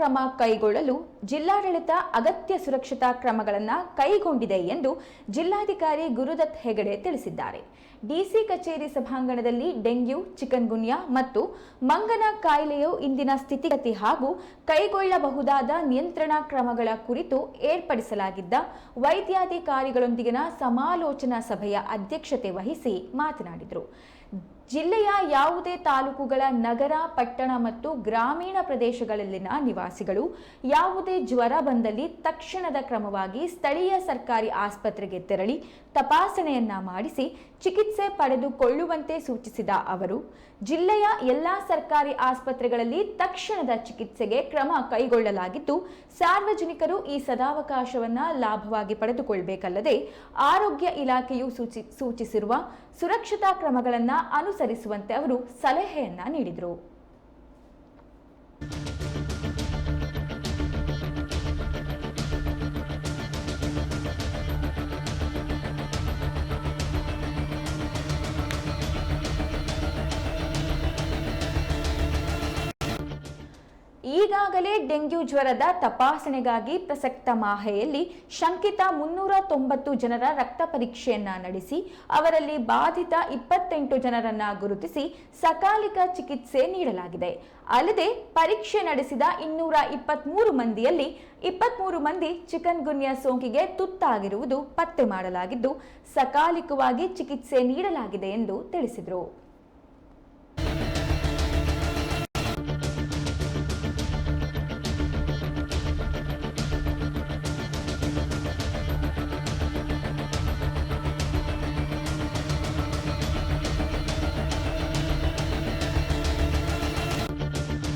ಕ್ರಮ ಕೈಗೊಳ್ಳಲು ಜಿಲ್ಲಾಡಳಿತ ಅಗತ್ಯ ಸುರಕ್ಷತಾ ಕ್ರಮಗಳನ್ನು ಕೈಗೊಂಡಿದೆ ಎಂದು ಜಿಲ್ಲಾಧಿಕಾರಿ ಗುರುದತ್ ಹೆಗಡೆ ತಿಳಿಸಿದ್ದಾರೆ. ಡಿಸಿ ಕಚೇರಿ ಸಭಾಂಗಣದಲ್ಲಿ ಡೆಂಗ್ಯೂ ಚಿಕನ್ ಗುನ್ಯಾ ಮತ್ತು ಮಂಗನ ಕಾಯಿಲೆಯ ಇಂದಿನ ಸ್ಥಿತಿಗತಿ ಹಾಗೂ ಕೈಗೊಳ್ಳಬಹುದಾದ ನಿಯಂತ್ರಣ ಕ್ರಮಗಳ ಕುರಿತು ಏರ್ಪಡಿಸಲಾಗಿದ್ದ ವೈದ್ಯಾಧಿಕಾರಿಗಳೊಂದಿಗಿನ ಸಮಾಲೋಚನಾ ಸಭೆಯ ಅಧ್ಯಕ್ಷತೆ ವಹಿಸಿ ಮಾತನಾಡಿದರು. ಜಿಲ್ಲೆಯ ಯಾವುದೇ ತಾಲೂಕುಗಳ ನಗರ, ಪಟ್ಟಣ ಮತ್ತು ಗ್ರಾಮೀಣ ಪ್ರದೇಶಗಳಲ್ಲಿನ ನಿವಾಸಿಗಳು ಯಾವುದೇ ಜ್ವರ ಬಂದಲ್ಲಿ ತಕ್ಷಣದ ಕ್ರಮವಾಗಿ ಸ್ಥಳೀಯ ಸರ್ಕಾರಿ ಆಸ್ಪತ್ರೆಗೆ ತೆರಳಿ ತಪಾಸಣೆಯನ್ನ ಮಾಡಿಸಿ ಚಿಕಿತ್ಸೆ ಪಡೆದುಕೊಳ್ಳುವಂತೆ ಸೂಚಿಸಿದ ಅವರು, ಜಿಲ್ಲೆಯ ಎಲ್ಲಾ ಸರ್ಕಾರಿ ಆಸ್ಪತ್ರೆಗಳಲ್ಲಿ ತಕ್ಷಣದ ಚಿಕಿತ್ಸೆಗೆ ಕ್ರಮ ಕೈಗೊಳ್ಳಲಾಗಿದ್ದು, ಸಾರ್ವಜನಿಕರು ಈ ಸದಾವಕಾಶವನ್ನ ಲಾಭವಾಗಿ ಪಡೆದುಕೊಳ್ಳಬೇಕಲ್ಲದೆ ಆರೋಗ್ಯ ಇಲಾಖೆಯು ಸೂಚಿ, ಸೂಚಿಸಿರುವ ಸುರಕ್ಷತಾ ಕ್ರಮಗಳನ್ನು ಅನುಸರಿಸುವಂತೆ ಅವರು ಸಲಹೆಯನ್ನ ನೀಡಿದರು. ಈಗಾಗಲೇ ಡೆಂಗ್ಯೂ ಜ್ವರದ ತಪಾಸಣೆಗಾಗಿ ಪ್ರಸಕ್ತ ಮಾಹೆಯಲ್ಲಿ ಶಂಕಿತ ಮುನ್ನೂರ ತೊಂಬತ್ತು ಜನರ ರಕ್ತ ಪರೀಕ್ಷೆಯನ್ನ ನಡೆಸಿ, ಅವರಲ್ಲಿ ಬಾಧಿತ ಇಪ್ಪತ್ತೆಂಟು ಜನರನ್ನ ಗುರುತಿಸಿ ಸಕಾಲಿಕ ಚಿಕಿತ್ಸೆ ನೀಡಲಾಗಿದೆ. ಅಲ್ಲದೆ ಪರೀಕ್ಷೆ ನಡೆಸಿದ ಇನ್ನೂರ ಇಪ್ಪತ್ಮೂರು ಮಂದಿಯಲ್ಲಿ ಇಪ್ಪತ್ಮೂರು ಮಂದಿ ಚಿಕನ್ ಗುನ್ಯಾ ಸೋಂಕಿಗೆ ತುತ್ತಾಗಿರುವುದು ಪತ್ತೆ ಮಾಡಲಾಗಿದ್ದು, ಸಕಾಲಿಕವಾಗಿ ಚಿಕಿತ್ಸೆ ನೀಡಲಾಗಿದೆ ಎಂದು ತಿಳಿಸಿದರು.